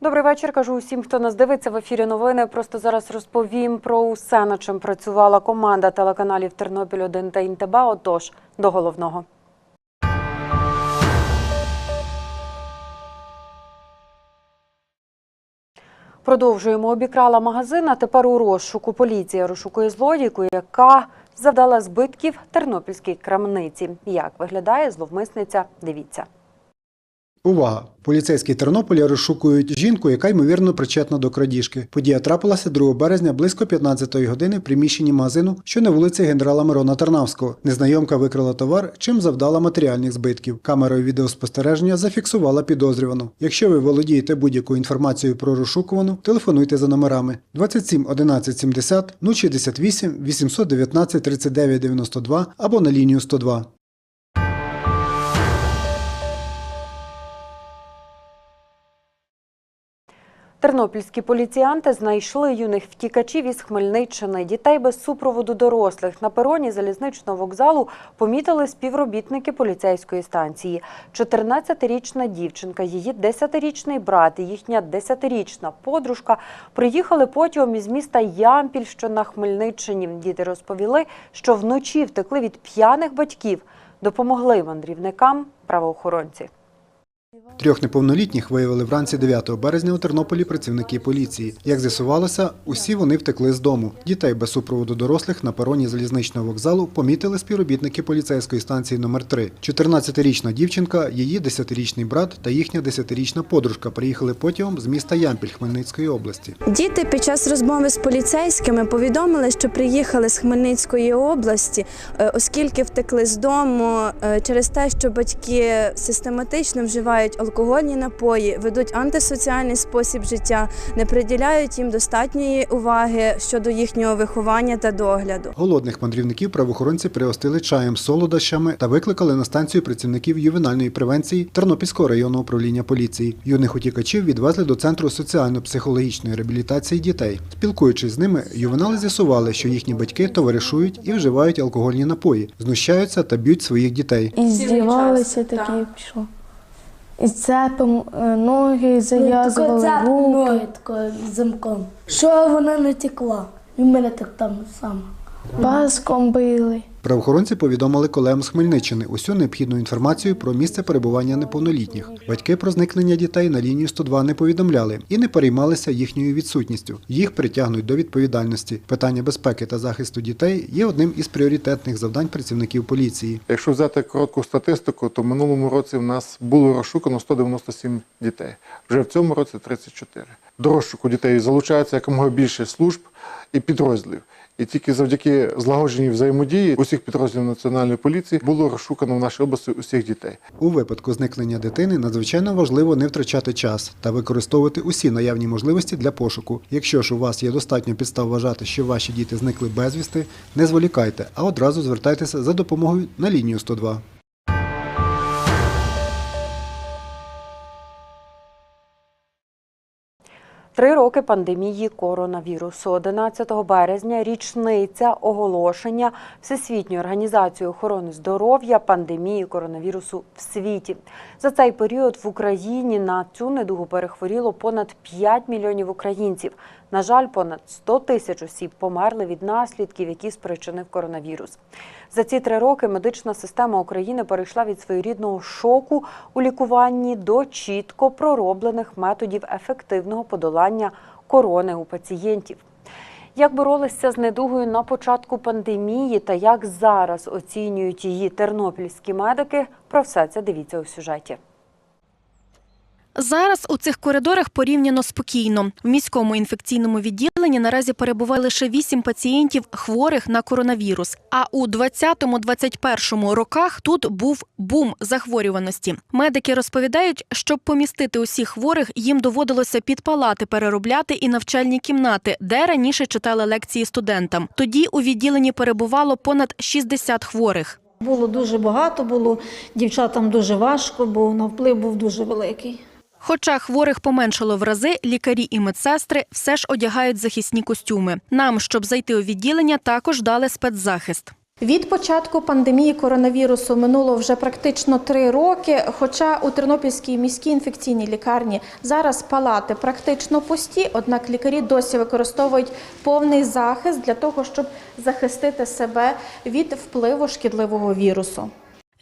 Добрий вечір. Кажу усім, хто нас дивиться в ефірі. Новини. Просто зараз розповім про усе, над чим працювала команда телеканалів Тернопіль 1 та Інтеба. Отож, до головного. Продовжуємо. Обікрала магазин, а тепер у розшуку. Поліція розшукує злодійку, яка завдала збитків тернопільській крамниці. Як виглядає зловмисниця? Дивіться. Увага! Поліцейські Тернополя розшукують жінку, яка ймовірно причетна до крадіжки. Подія трапилася 2 березня близько 15-ї години в приміщенні магазину, що на вулиці генерала Мирона Тарнавського. Незнайомка викрала товар, чим завдала матеріальних збитків. Камерою відеоспостереження зафіксувала підозрювану. Якщо ви володієте будь-якою інформацією про розшукувану, телефонуйте за номерами 27 11 70 068 819 39 92 або на лінію 102. Тернопільські поліціянти знайшли юних втікачів із Хмельниччини. Дітей без супроводу дорослих на пероні залізничного вокзалу помітили співробітники поліцейської станції. 14-річна дівчинка, її 10-річний брат і їхня 10-річна подружка приїхали потягом із міста Ямпіль, що на Хмельниччині. Діти розповіли, що вночі втекли від п'яних батьків. Допомогли мандрівникам правоохоронці. Трьох неповнолітніх виявили вранці 9 березня у Тернополі працівники поліції. Як з'ясувалося, усі вони втекли з дому. Дітей без супроводу дорослих на пероні залізничного вокзалу помітили співробітники поліцейської станції номер 3 14-річна дівчинка, її 10-річний брат та їхня 10-річна подружка приїхали потягом з міста Ямпіль Хмельницької області. Діти під час розмови з поліцейськими повідомили, що приїхали з Хмельницької області, е, оскільки втекли з дому е, через те, що батьки систематично вживають алкогольні напої, ведуть антисоціальний спосіб життя, не приділяють їм достатньої уваги щодо їхнього виховання та догляду. Голодних мандрівників правоохоронці пригостили чаєм солодощами та викликали на станцію працівників ювенальної превенції Тернопільського районного управління поліції. Юних утікачів відвезли до центру соціально-психологічної реабілітації дітей. Спілкуючись з ними, ювенали з'ясували, що їхні батьки товаришують і вживають алкогольні напої, знущаються та б'ють своїх дітей. І здівалися такі пішло. І цепом е, ноги зав'язували Тако руки. ноги такою замком. Що вона не текла. І в мене так там само. Паском били. Правоохоронці повідомили колегам з Хмельниччини усю необхідну інформацію про місце перебування неповнолітніх. Батьки про зникнення дітей на лінію 102 не повідомляли і не переймалися їхньою відсутністю. Їх притягнуть до відповідальності. Питання безпеки та захисту дітей є одним із пріоритетних завдань працівників поліції. Якщо взяти коротку статистику, то в минулому році в нас було розшукано 197 дітей. Вже в цьому році 34. До розшуку дітей залучається якомога більше служб і підрозділів. І тільки завдяки злагодженій взаємодії усіх підрозділів національної поліції було розшукано в нашій області усіх дітей. У випадку зникнення дитини надзвичайно важливо не втрачати час та використовувати усі наявні можливості для пошуку. Якщо ж у вас є достатньо підстав вважати, що ваші діти зникли безвісти, не зволікайте, а одразу звертайтеся за допомогою на лінію 102. Три роки пандемії коронавірусу. 11 березня річниця оголошення Всесвітньої організації охорони здоров'я пандемії коронавірусу в світі. За цей період в Україні на цю недугу перехворіло понад 5 мільйонів українців. На жаль, понад 100 тисяч осіб померли від наслідків, які спричинив коронавірус. За ці три роки медична система України перейшла від своєрідного шоку у лікуванні до чітко пророблених методів ефективного подолання корони у пацієнтів. Як боролися з недугою на початку пандемії та як зараз оцінюють її тернопільські медики, про все це дивіться у сюжеті. Зараз у цих коридорах порівняно спокійно. В міському інфекційному відділенні наразі перебуває лише 8 пацієнтів хворих на коронавірус. А у 20-21 роках тут був бум захворюваності. Медики розповідають, щоб помістити усіх хворих, їм доводилося під палати переробляти і навчальні кімнати, де раніше читали лекції студентам. Тоді у відділенні перебувало понад 60 хворих. Було дуже багато, було дівчатам дуже важко, бо на вплив був дуже великий. Хоча хворих поменшало в рази, лікарі і медсестри все ж одягають захисні костюми. Нам, щоб зайти у відділення, також дали спецзахист. Від початку пандемії коронавірусу минуло вже практично три роки. Хоча у Тернопільській міській інфекційній лікарні зараз палати практично пусті, однак лікарі досі використовують повний захист для того, щоб захистити себе від впливу шкідливого вірусу.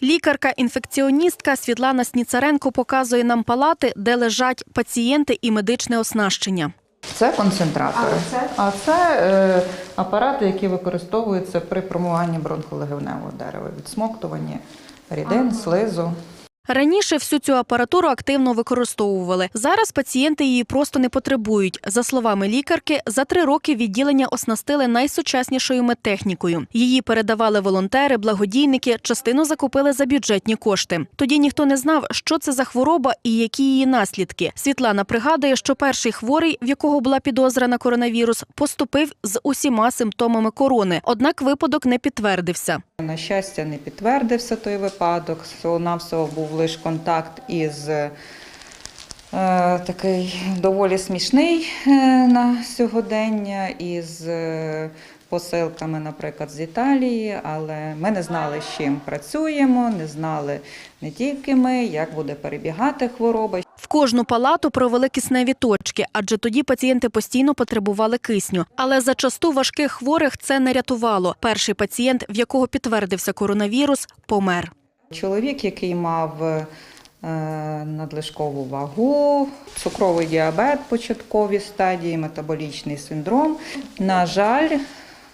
Лікарка-інфекціоністка Світлана Сніцаренко показує нам палати, де лежать пацієнти і медичне оснащення. Це концентратори, а це, е, апарати, які використовуються при промиванні бронхолегеневого дерева, відсмоктуванні рідин, слизу. Раніше всю цю апаратуру активно використовували. Зараз пацієнти її просто не потребують. За словами лікарки, за три роки відділення оснастили найсучаснішою медтехнікою. Її передавали волонтери, благодійники, частину закупили за бюджетні кошти. Тоді ніхто не знав, що це за хвороба і які її наслідки. Світлана пригадує, що перший хворий, в якого була підозра на коронавірус, поступив з усіма симптомами корони. Однак випадок не підтвердився. На щастя, не підтвердився той випадок. Всього-навсього був лише контакт із е, такий доволі смішний е, на сьогодення, із е, посилками, наприклад, з Італії, але ми не знали, з чим працюємо, не знали не тільки ми, як буде перебігати хвороба. В кожну палату провели кисневі точки, адже тоді пацієнти постійно потребували кисню. Але зачасту важких хворих це не рятувало. Перший пацієнт, в якого підтвердився коронавірус, помер. Чоловік, який мав е, надлишкову вагу, цукровий діабет початковій стадії, метаболічний синдром. На жаль,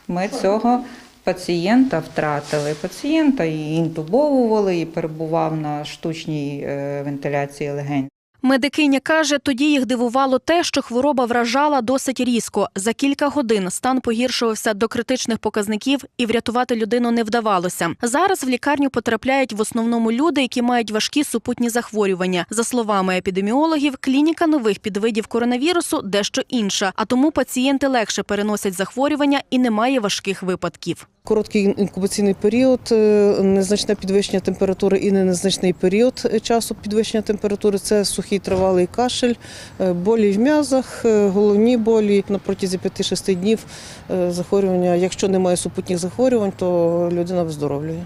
ми цього пацієнта втратили. Пацієнта і інтубовували, і перебував на штучній е, вентиляції легень. Медикиня каже, тоді їх дивувало те, що хвороба вражала досить різко. За кілька годин стан погіршувався до критичних показників, і врятувати людину не вдавалося. Зараз в лікарню потрапляють в основному люди, які мають важкі супутні захворювання. За словами епідеміологів, клініка нових підвидів коронавірусу дещо інша, а тому пацієнти легше переносять захворювання і немає важких випадків. Короткий інкубаційний період, е, незначне підвищення температури і не незначний період часу підвищення температури це сухий тривалий кашель, е, болі в м'язах, е, головні болі на протязі 5-6 днів е, захворювання. Якщо немає супутніх захворювань, то людина виздоровлює.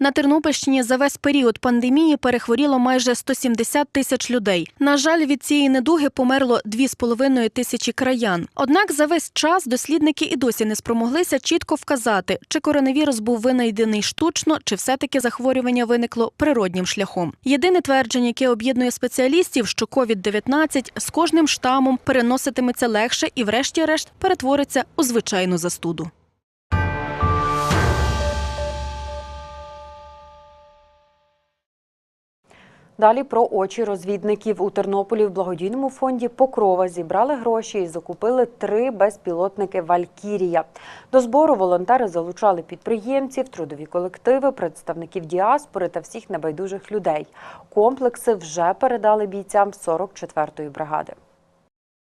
На Тернопільщині за весь період пандемії перехворіло майже 170 тисяч людей. На жаль, від цієї недуги померло 2,5 тисячі краян. Однак за весь час дослідники і досі не спромоглися чітко вказати, чи коронавірус був винайдений штучно, чи все-таки захворювання виникло природнім шляхом. Єдине твердження, яке об'єднує спеціалістів, що COVID-19 з кожним штамом переноситиметься легше і, врешті-решт, перетвориться у звичайну застуду. Далі про очі розвідників у Тернополі в благодійному фонді Покрова зібрали гроші і закупили три безпілотники Валькірія. До збору волонтери залучали підприємців, трудові колективи, представників діаспори та всіх небайдужих людей. Комплекси вже передали бійцям 44-ї бригади.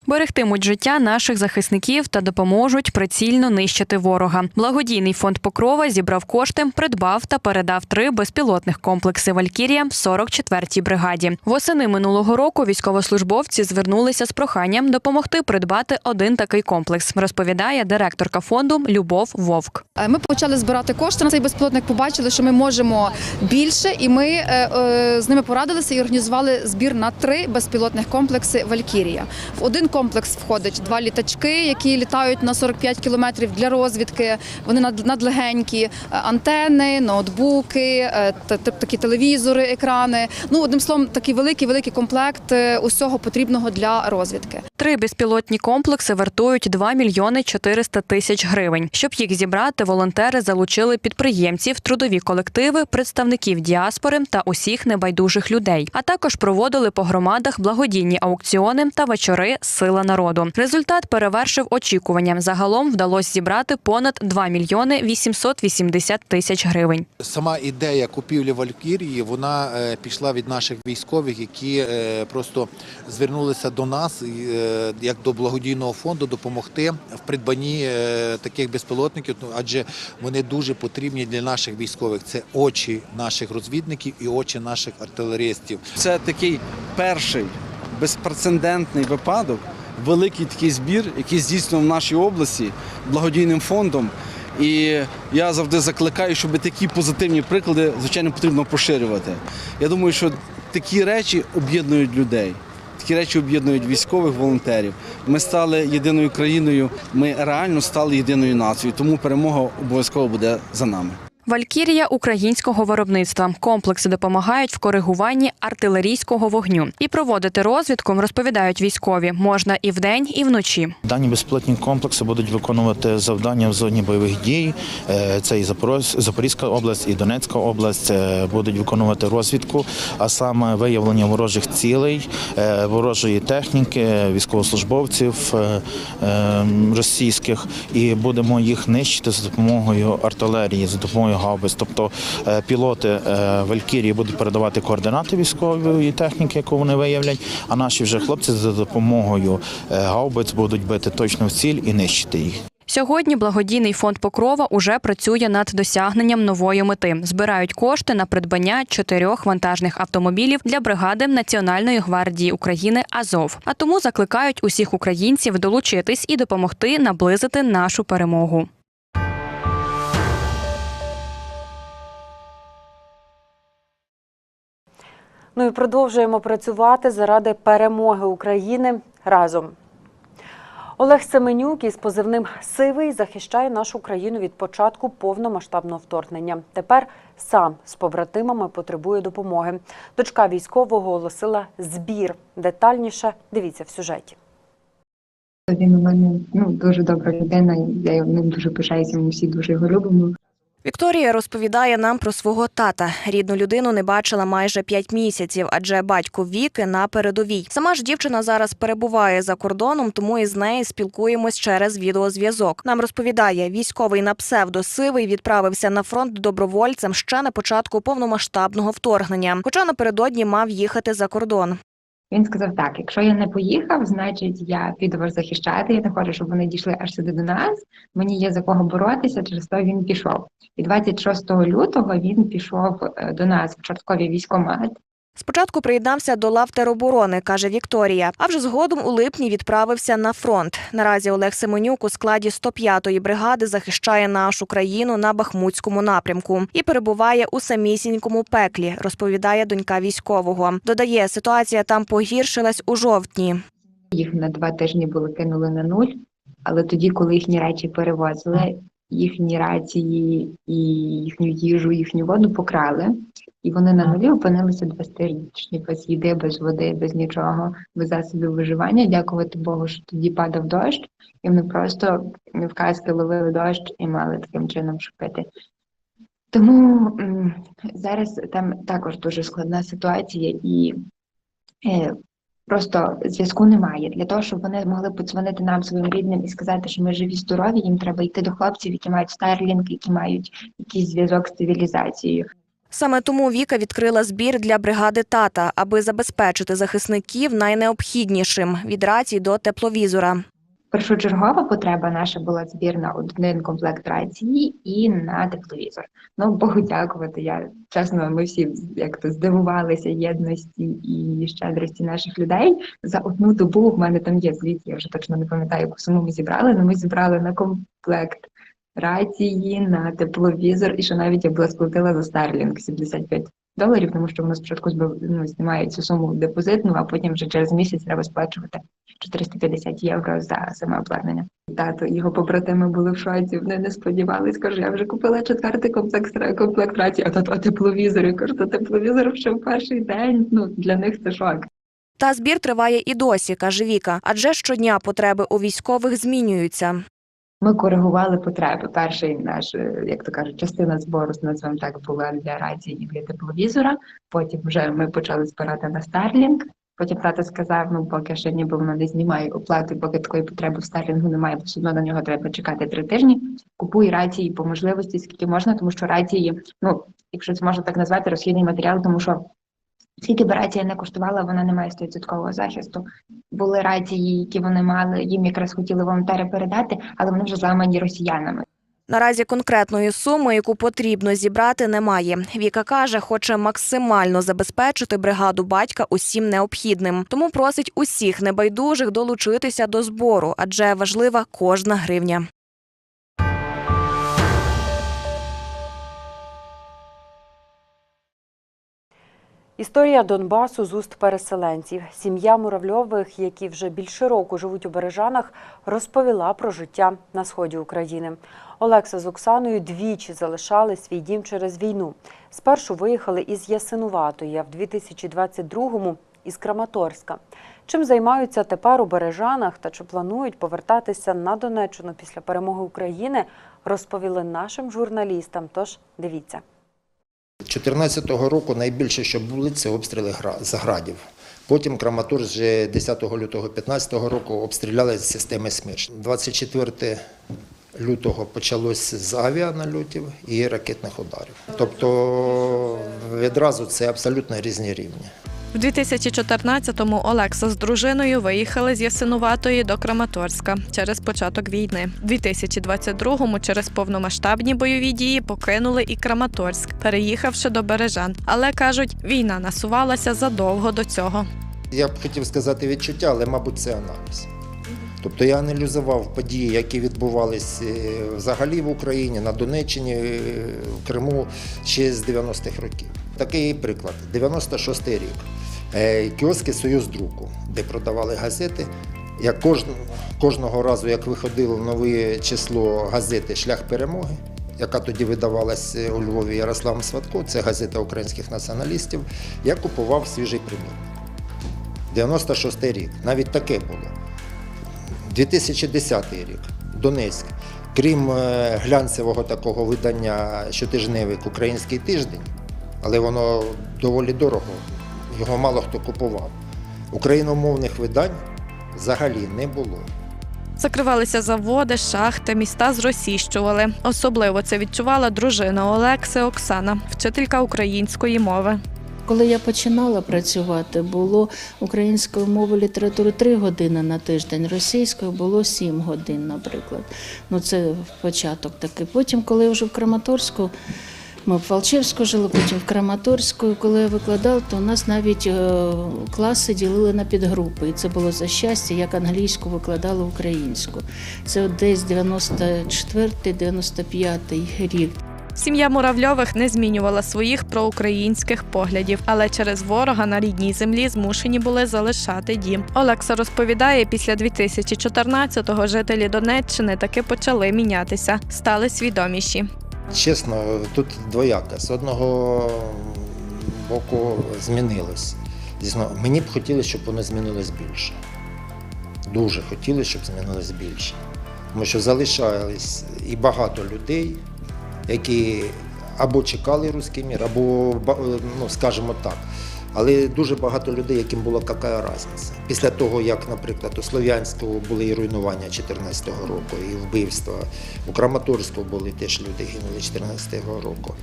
Берегтимуть життя наших захисників та допоможуть прицільно нищити ворога. Благодійний фонд Покрова зібрав кошти, придбав та передав три безпілотних комплекси Валькірія 44-й бригаді. Восени минулого року військовослужбовці звернулися з проханням допомогти придбати один такий комплекс. Розповідає директорка фонду Любов Вовк. Е, Ми почали збирати кошти на цей безпілотник. Побачили, що ми можемо більше, і ми е, е, з ними порадилися і організували збір на три безпілотних комплекси Валькірія. В один комплекс входить два літачки, які літають на 45 кілометрів для розвідки. Вони надлегенькі, е, антени, ноутбуки, е, та- та- такі телевізори, екрани. Ну одним словом, такий великий великий комплект е, усього потрібного для розвідки. Три безпілотні комплекси вартують 2 мільйони 400 тисяч гривень. Щоб їх зібрати, волонтери залучили підприємців, трудові колективи, представників діаспори та усіх небайдужих людей. А також проводили по громадах благодійні аукціони та вечори Сила народу. Результат перевершив очікування. Загалом вдалося зібрати понад 2 мільйони 880 тисяч гривень. Сама ідея купівлі Валькірії вона е, пішла від наших військових, які е, просто звернулися до нас е, як до благодійного фонду допомогти в придбанні е, таких безпілотників, ну, адже вони дуже потрібні для наших військових. Це очі наших розвідників і очі наших артилеристів. Це такий перший безпрецедентний випадок, великий такий збір, який здійснював в нашій області благодійним фондом. І я завжди закликаю, щоб такі позитивні приклади, звичайно, потрібно поширювати. Я думаю, що такі речі об'єднують людей. Такі речі об'єднують військових волонтерів. Ми стали єдиною країною, ми реально стали єдиною нацією, тому перемога обов'язково буде за нами. Валькірія українського виробництва. Комплекси допомагають в коригуванні артилерійського вогню. І проводити розвідку, розповідають військові, можна і вдень, і вночі. Дані безпілотні комплекси будуть виконувати завдання в зоні бойових дій. Е, Це і Запорізька область, і Донецька область Е, будуть виконувати розвідку, а саме виявлення ворожих цілей, е, ворожої техніки, військовослужбовців російських, і будемо їх нищити за допомогою артилерії, за допомогою гаубиць. Тобто е, пілоти е, Валькірії будуть передавати координати військової техніки, яку вони виявлять. А наші вже хлопці за допомогою е, гаубиць будуть бити точно в ціль і нищити їх. Сьогодні благодійний фонд Покрова уже працює над досягненням нової мети. Збирають кошти на придбання чотирьох вантажних автомобілів для бригади Національної гвардії України Азов. А тому закликають усіх українців долучитись і допомогти наблизити нашу перемогу. Ну і продовжуємо працювати заради перемоги України разом. Олег Семенюк із позивним Сивий захищає нашу країну від початку повномасштабного вторгнення. Тепер сам з побратимами потребує допомоги. Дочка військового оголосила збір. Детальніше дивіться в сюжеті. Він у мене ну дуже добра людина. Я ним дуже пишаюся. Ми всі дуже його любимо. Вікторія розповідає нам про свого тата. Рідну людину не бачила майже п'ять місяців, адже батько Віки на передовій. Сама ж дівчина зараз перебуває за кордоном, тому із нею спілкуємось через відеозв'язок. Нам розповідає, військовий на псевдо Сивий відправився на фронт добровольцем ще на початку повномасштабного вторгнення, хоча напередодні мав їхати за кордон. Він сказав так: якщо я не поїхав, значить я піду вас захищати. Я не хочу, щоб вони дійшли аж сюди до нас. Мені є за кого боротися. Через то він пішов. І 26 лютого він пішов е, до нас в Чорткові військомат. Спочатку приєднався до лав тероборони, каже Вікторія. А вже згодом у липні відправився на фронт. Наразі Олег Семенюк у складі 105-ї бригади захищає нашу країну на Бахмутському напрямку і перебуває у самісінькому пеклі, розповідає донька військового. Додає, ситуація там погіршилась у жовтні. Їх на два тижні були кинули на нуль. Але тоді, коли їхні речі перевозили, їхні рації і їхню їжу, їхню воду покрали. І вони на нулі опинилися 20-річні, без їди, без води, без нічого, без засобів виживання. Дякувати Богу, що тоді падав дощ, і вони просто в казки ловили дощ і мали таким чином пити. Тому зараз там також дуже складна ситуація, і е, просто зв'язку немає. Для того, щоб вони могли подзвонити нам своїм рідним і сказати, що ми живі, здорові, їм треба йти до хлопців, які мають Starlink, які мають якийсь зв'язок з цивілізацією. Саме тому Віка відкрила збір для бригади тата, аби забезпечити захисників найнеобхіднішим від рацій до тепловізора. Першочергова потреба наша була збір на один комплект рації і на тепловізор. Ну Богу дякувати. Я чесно, ми всі як то здивувалися єдності і щедрості наших людей. За одну добу в мене там є звіт, я вже точно не пам'ятаю, яку суму ми зібрали. але ми зібрали на комплект рації, на тепловізор, і що навіть я була сплатила за Starlink 75 доларів, тому що воно спочатку ну, знімають цю суму депозитну, а потім вже через місяць треба сплачувати 450 євро за саме обладнання. Тато його побратими були в шоці, вони не сподівались. Кажу, я вже купила четвертий комплект комплект рації, а тато а тепловізор. Я кажу, то тепловізор ще в перший день. Ну для них це шок. Та збір триває і досі, каже Віка, адже щодня потреби у військових змінюються. Ми коригували потреби. Перший наш, е, як то кажуть, частина збору назвемо так була для рації і для тепловізора. Потім вже ми почали збирати на Starlink. Потім тато сказав: ну поки ще ніби воно не знімає оплати, поки такої потреби в Starlink немає, бо все одно на нього треба чекати три тижні. Купуй рації по можливості, скільки можна, тому що рації, ну якщо це можна так назвати, розхідний матеріал, тому що Скільки б рація не коштувала, вона не має 100% захисту. Були рації, які вони мали, їм якраз хотіли волонтери передати, але вони вже зламані росіянами. Наразі конкретної суми, яку потрібно зібрати, немає. Віка каже, хоче максимально забезпечити бригаду батька усім необхідним. Тому просить усіх небайдужих долучитися до збору, адже важлива кожна гривня. Історія Донбасу з уст переселенців. Сім'я Муравльових, які вже більше року живуть у Бережанах, розповіла про життя на сході України. Олекса з Оксаною двічі залишали свій дім через війну. Спершу виїхали із Ясинуватої, а в 2022-му – із Краматорська. Чим займаються тепер у Бережанах та чи планують повертатися на Донеччину після перемоги України, розповіли нашим журналістам. Тож дивіться. 2014 року найбільше, що були, це обстріли з градів. Потім Краматорськ вже 10 лютого 2015 року обстріляли з системи СМЕРШ. 24 лютого почалось з авіанальотів і ракетних ударів. Тобто відразу це абсолютно різні рівні. В 2014-му Олекса з дружиною виїхали з Ясинуватої до Краматорська через початок війни. В 2022-му через повномасштабні бойові дії покинули і Краматорськ, переїхавши до Бережан. Але кажуть, війна насувалася задовго до цього. Я б хотів сказати відчуття, але, мабуть, це аналіз. Тобто я аналізував події, які відбувалися взагалі в Україні, на Донеччині, е, в Криму ще з 90-х років. Такий приклад: 96-й рік. Е, Кіоски Союз друку, де продавали газети. Як кожн- кожного разу, як виходило нове число газети Шлях перемоги, яка тоді видавалась у Львові Ярославом Сватко, це газета українських націоналістів, я купував свіжий примір. 96 рік. Навіть таке було. 2010 рік. Донецьк. Крім е, глянцевого такого видання щотижневик Український тиждень, але воно доволі дорого, його мало хто купував. Україномовних видань взагалі не було. Закривалися заводи, шахти, міста зросійщували. Особливо це відчувала дружина Олекси Оксана, вчителька української мови. Коли я починала працювати, було української мови літератури 3 години на тиждень, російської було 7 годин, наприклад. Ну це початок такий. Потім, коли я вже в Краматорську, ми в Фалчевську жили, потім в Краматорську. Коли я викладав, то у нас навіть е, класи ділили на підгрупи. І це було за щастя, як англійську викладали українську. Це десь 94-95 рік. Сім'я Муравльових не змінювала своїх проукраїнських поглядів, але через ворога на рідній землі змушені були залишати дім. Олекса розповідає, після 2014-го жителі Донеччини таки почали мінятися, стали свідоміші. Чесно, тут двояка З одного боку змінилось. Звісно, мені б хотілося, щоб воно змінилось більше. Дуже хотілося, щоб змінилось більше. Тому що залишались і багато людей, які або чекали руський мір, або, ну, скажімо так. Але дуже багато людей, яким була яка різниця. Після того, як, наприклад, у Слов'янську були і руйнування 2014 року, і вбивства, у Краматорську були теж люди гинули 2014 року.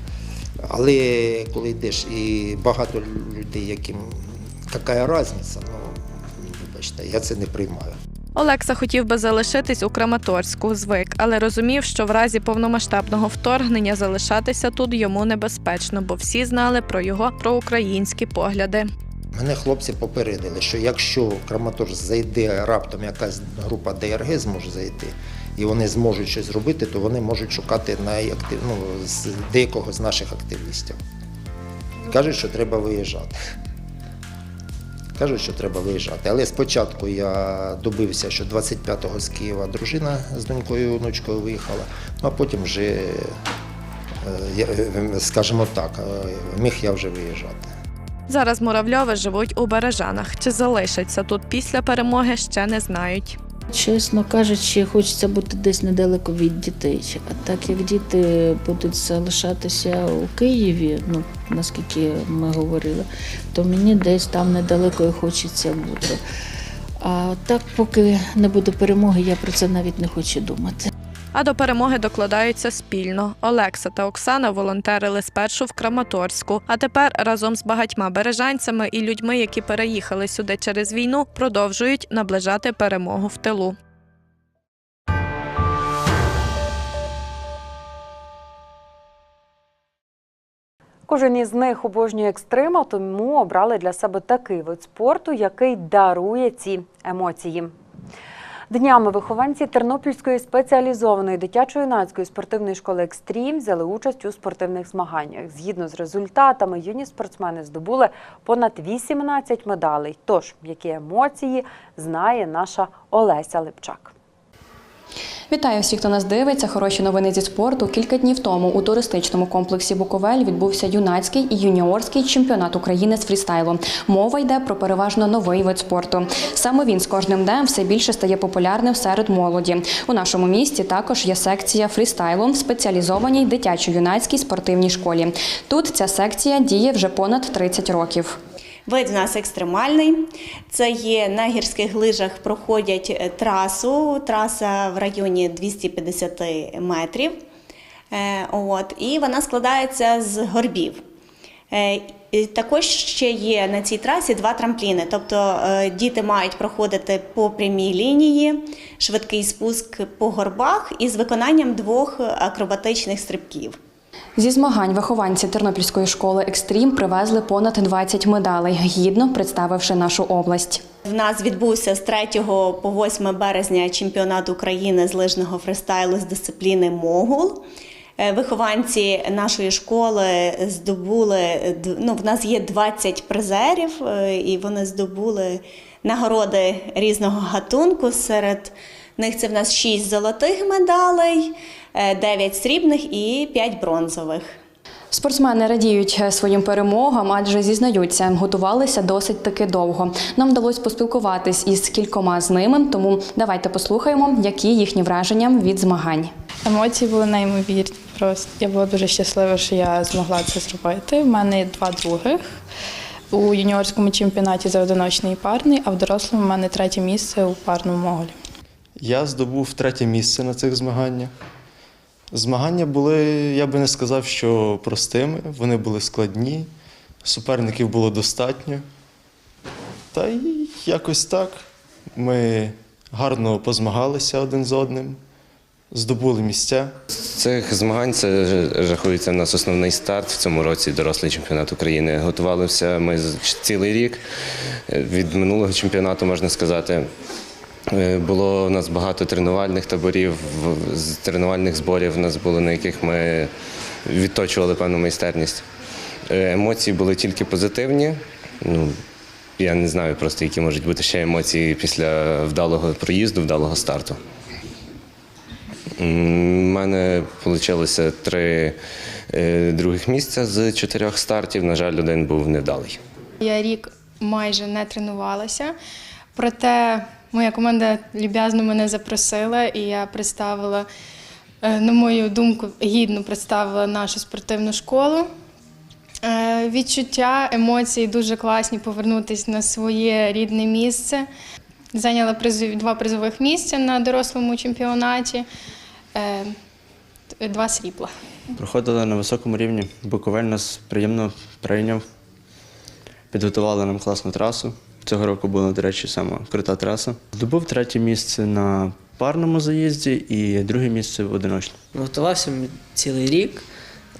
Але коли йдеш і багато людей, яким яка різниця, ну, вибачте, я це не приймаю. Олекса хотів би залишитись у Краматорську, звик, але розумів, що в разі повномасштабного вторгнення залишатися тут йому небезпечно, бо всі знали про його проукраїнські погляди. Мене хлопці попередили, що якщо в Краматорськ зайде раптом якась група ДРГ зможе зайти, і вони зможуть щось зробити, то вони можуть шукати найактив... ну, з деякого з наших активістів. Кажуть, що треба виїжджати. Кажуть, що треба виїжджати. Але спочатку я добився, що 25-го з Києва дружина з донькою і внучкою виїхала, ну а потім вже, е, е, скажімо так, е, міг я вже виїжджати. Зараз Муравльови живуть у Бережанах. Чи залишаться тут після перемоги, ще не знають. Чесно кажучи, хочеться бути десь недалеко від дітей. А так як діти будуть залишатися у Києві, ну наскільки ми говорили, то мені десь там недалеко і хочеться бути. А так, поки не буде перемоги, я про це навіть не хочу думати. А до перемоги докладаються спільно. Олекса та Оксана волонтерили спершу в Краматорську, а тепер разом з багатьма бережанцями і людьми, які переїхали сюди через війну, продовжують наближати перемогу в тилу. Кожен із них обожнює екстрима, тому обрали для себе такий вид спорту, який дарує ці емоції. Днями вихованці Тернопільської спеціалізованої дитячо-юнацької спортивної школи Екстрім взяли участь у спортивних змаганнях. Згідно з результатами, юні спортсмени здобули понад 18 медалей. Тож, які емоції знає наша Олеся Липчак. Вітаю всіх, хто нас дивиться. Хороші новини зі спорту. Кілька днів тому у туристичному комплексі Буковель відбувся юнацький і юніорський чемпіонат України з фрістайлу. Мова йде про переважно новий вид спорту. Саме він з кожним днем все більше стає популярним серед молоді. У нашому місті також є секція фрістайлу в спеціалізованій дитячо-юнацькій спортивній школі. Тут ця секція діє вже понад 30 років. Вид в нас екстремальний. Це є на гірських лижах проходять е, трасу. Траса в районі 250 метрів. Е, От, і вона складається з горбів. Е, Також ще є на цій трасі два трампліни, тобто діти мають проходити по прямій лінії, швидкий спуск по горбах із виконанням двох акробатичних стрибків. Зі змагань вихованці Тернопільської школи Екстрім привезли понад 20 медалей, гідно представивши нашу область. В нас відбувся з 3 по 8 березня чемпіонат України з лижного фристайлу з дисципліни Могул. Е, Вихованці нашої школи здобули ну, в нас є 20 призерів, е, і вони здобули нагороди різного гатунку. Серед них це в нас 6 золотих медалей, 9 срібних і 5 бронзових. Спортсмени радіють е, своїм перемогам, адже зізнаються, готувалися досить таки довго. Нам вдалося поспілкуватись із кількома з ними, тому давайте послухаємо, які їхні враження від змагань. Емоції були неймовірні. Просто я була дуже щаслива, що я змогла це зробити. У мене є два других у юніорському чемпіонаті за одиночний і парний, а в дорослому у мене третє місце у парному моголі. Я здобув третє місце на цих змаганнях. Змагання були, я би не сказав, що простими, вони були складні, суперників було достатньо. Та й якось так. Ми гарно позмагалися один з одним, здобули місця. З цих змагань це ж- рахується в нас основний старт в цьому році дорослий чемпіонат України. Готувалися ми цілий рік. Від минулого чемпіонату можна сказати. Е, Було у нас багато тренувальних таборів, тренувальних зборів у нас було, на яких ми відточували певну майстерність. Е, Емоції були тільки позитивні. Ну, я не знаю просто, які можуть бути ще емоції після вдалого проїзду, вдалого старту. У мене вийшло три е, других місця з чотирьох стартів. На жаль, один був невдалий. Я рік майже не тренувалася, проте моя команда люб'язно мене запросила, і я представила, е, на мою думку, гідно представила нашу спортивну школу. Е, Відчуття, емоції дуже класні повернутися на своє рідне місце. Зайняла два призових місця на дорослому чемпіонаті, е, два срібла. Проходили на високому рівні. Буковель нас приємно прийняв. Підготували нам класну трасу. Цього року була, до речі, сама крута траса. Здобув третє місце на парному заїзді і друге місце в одиночному. Готувався цілий рік,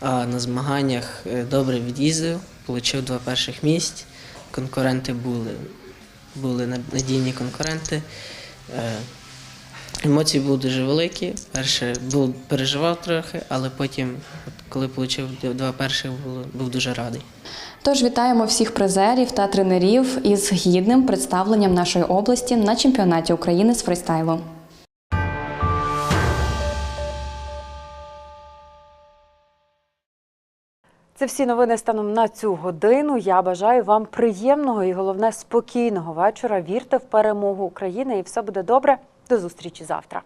а на змаганнях е, добре від'їздив, отримав два перших місць. Конкуренти були, були надійні конкуренти. Е, Емоції були дуже великі. Перше був, переживав трохи, але потім, от коли отримав два перших, був дуже радий. Тож вітаємо всіх призерів та тренерів із гідним представленням нашої області на чемпіонаті України з фристайлу. Це всі новини станом на цю годину. Я бажаю вам приємного і головне спокійного вечора. Вірте в перемогу України, і все буде добре. До зустрічі завтра.